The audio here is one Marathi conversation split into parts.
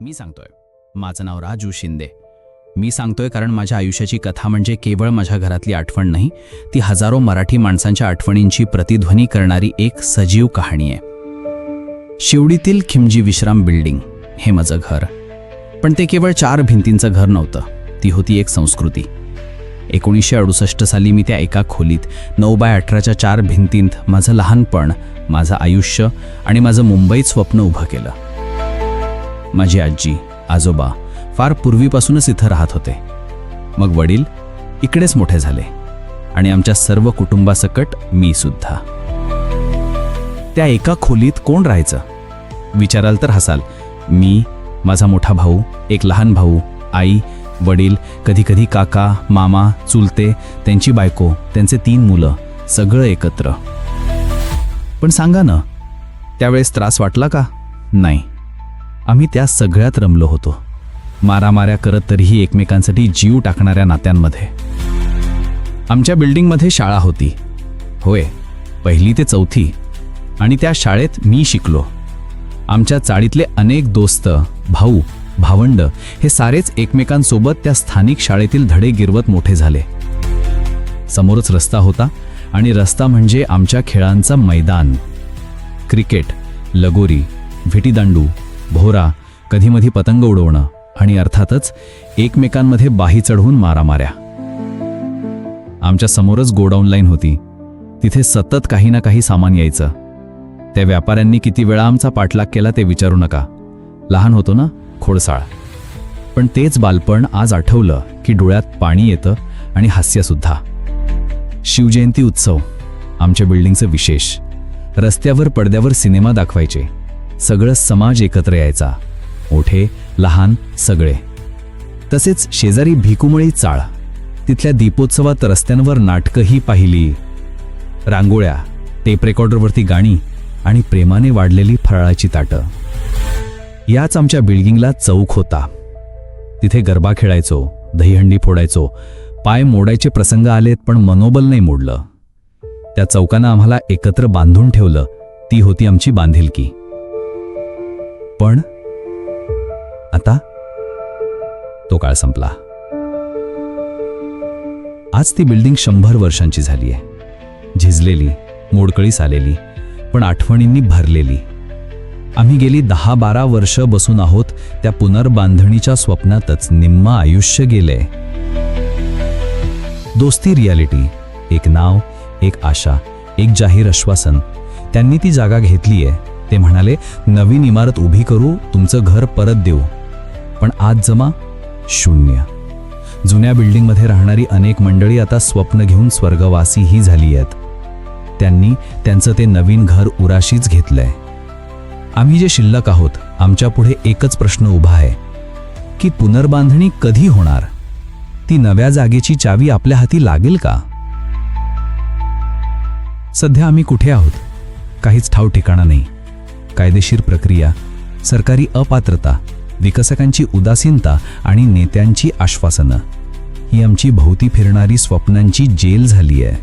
मी सांगतोय. माझं नाव राजू शिंदे. मी सांगतोय कारण माझ्या आयुष्याची कथा म्हणजे केवळ माझ्या घरातली आठवण नाही ती हजारो मराठी माणसांच्या आठवणींची प्रतिध्वनी करणारी एक सजीव कहाणी आहे. शिवडीतील खिमजी विश्राम बिल्डिंग हे माझं घर. पण ते केवळ चार भिंतींचं घर नव्हतं ती होती एक संस्कृती. एकोणीसशे अडुसष्ट साली मी त्या एका खोलीत नऊ बाय अठराच्या चार भिंतींत माझं लहानपण माझं आयुष्य आणि माझं मुंबईत स्वप्न उभं केलं. माझी आजी आजोबा फार पूर्वीपासूनच इथं राहत होते. मग वडील इकडेच मोठे झाले आणि आमच्या सर्व कुटुंबासकट मी सुद्धा. त्या एका खोलीत कोण राहायचं? विचाराल तर हसाल. मी माझा मोठा भाऊ एक लहान भाऊ आई वडील कधीकधी काका मामा चुलते त्यांची बायको त्यांचे तीन मुलं सगळं एकत्र. पण सांगा ना त्यावेळेस त्रास वाटला का? नाही. आम्ही त्या सगळ्यात रमलो होतो. मारामाऱ्या करत तरीही एकमेकांसाठी जीव टाकणाऱ्या नात्यांमध्ये. आमच्या बिल्डिंगमध्ये शाळा होती. होय पहिली ते चौथी. आणि त्या शाळेत मी शिकलो. आमच्या चाळीतले अनेक दोस्त भाऊ भावंड हे सारेच एकमेकांसोबत त्या स्थानिक शाळेतील धडे गिरवत मोठे झाले. समोरच रस्ता होता आणि रस्ता म्हणजे आमच्या खेळांचा मैदान. क्रिकेट लगोरी विटीदांडू भोरा कधीमधी पतंग उडवणं आणि अर्थातच एकमेकांमध्ये बाही चढवून मारामाऱ्या. आमच्या समोरच गोडाऊन लाईन होती. तिथे सतत काही ना काही सामान यायचं. त्या व्यापाऱ्यांनी किती वेळा आमचा पाठलाग केला ते विचारू नका. लहान होतो ना खोडसाळ. पण तेच बालपण आज आठवलं की डोळ्यात पाणी येतं आणि हास्यसुद्धा शिवजयंती उत्सव आमच्या बिल्डिंगचं विशेष. रस्त्यावर पडद्यावर सिनेमा दाखवायचे. सगळं समाज एकत्र यायचा. मोठे लहान सगळे. तसेच शेजारी भिकुमळी चाळ. तिथल्या दीपोत्सवात रस्त्यांवर नाटकंही पाहिली. रांगोळ्या टेप रेकॉर्डरवरती गाणी आणि प्रेमाने वाढलेली फराळाची ताटं. याच आमच्या बिल्डिंगला चौक होता. तिथे गरबा खेळायचो दहीहंडी फोडायचो पाय मोडायचे प्रसंग आलेत पण मनोबल नाही मोडलं. त्या चौकानं आम्हाला एकत्र बांधून ठेवलं. ती होती आमची बांधिलकी. पण आता तो काळ संपला. आज ती बिल्डिंग शंभर वर्षांची झाली आहे झिजलेली मोडकळीस आलेली पण आठवणींनी भरलेली. आम्ही गेली दहा बारा वर्ष बसून आहोत त्या पुनर्बांधणीच्या स्वप्नातच निम्म आयुष्य गेले दोस्ती रियालिटी एक नाव एक आशा एक जाहीर आश्वासन त्यांनी ती जागा घेतली आहे ते म्हणाले नवीन इमारत उभी करू तुमचं घर परत देऊ. पण आज जमा शून्य. जुन्या बिल्डिंगमध्ये राहणारी अनेक मंडळी आता स्वप्न घेऊन स्वर्गवासीही झाली आहेत. त्यांनी त्यांचं ते नवीन घर उराशीच घेतलंय. आम्ही जे शिल्लक आहोत आमच्या पुढे एकच प्रश्न उभा आहे की पुनर्बांधणी कधी होणार? ती नव्या जागेची चावी आपल्या हाती लागेल का? सध्या आम्ही कुठे आहोत? काहीच ठाव ठिकाणा नाही. कायदेशीर प्रक्रिया सरकारी अपात्रता विकसकांची उदासीनता आणि नेत्यांची आश्वासनं. ही आमची भोवती फिरणारी स्वप्नांची जेल झाली आहे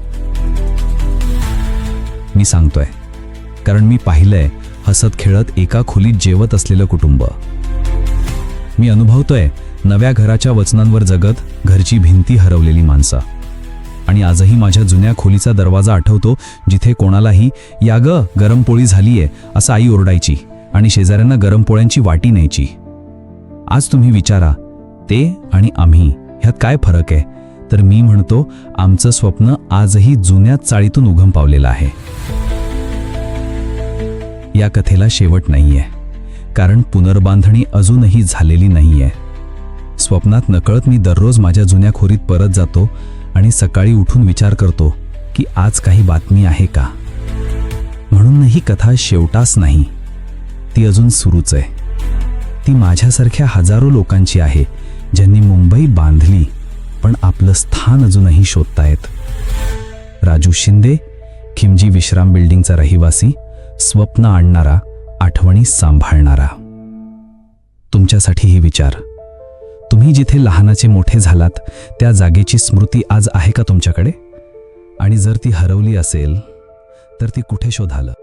मी सांगतोय कारण मी पाहिलंय हसत खेळत एका खोलीत जेवत असलेलं कुटुंब. मी अनुभवतोय नव्या घराच्या वचनांवर जगत घरची भिंती हरवलेली माणसं. आणि आजही माझ्या जुन्या खोलीचा दरवाजा आठवतो जिथे कोणालाही या ग गरम पोळी झालीये असं आई ओरडायची आणि शेजाऱ्यांना गरम पोळ्यांची वाटी न्यायची. आज तुम्ही विचारा ते आणि आम्ही ह्यात काय फरक आहे? तर मी म्हणतो आमचं स्वप्न आजही जुन्या चाळीतून उघम पावलेलं आहे. या कथेला शेवट नाहीये कारण पुनर्बांधणी अजूनही झालेली नाहीये. स्वप्नात नकळत मी दररोज माझ्या जुन्या खोरीत परत जातो आणि सकाळी उठून विचार करतो की आज काही बातमी आहे का? म्हणून ही कथा शेवटाच नाही. ती अजून सुरूच आहे. ती माझ्यासारख्या हजारो लोकांची आहे ज्यांनी मुंबई बांधली पण आपलं स्थान अजूनही शोधतायत. राजू शिंदे खिमजी विश्राम बिल्डिंगचा रहिवासी स्वप्न आणणारा आठवणी सांभाळणारा. तुमच्यासाठी ही विचार. तुम्ही जिथे लहानाचे मोठे झालात त्या जागेची स्मृती आज आहे का तुमच्याकडे? आणि जर ती हरवली असेल तर ती कुठे शोधालं?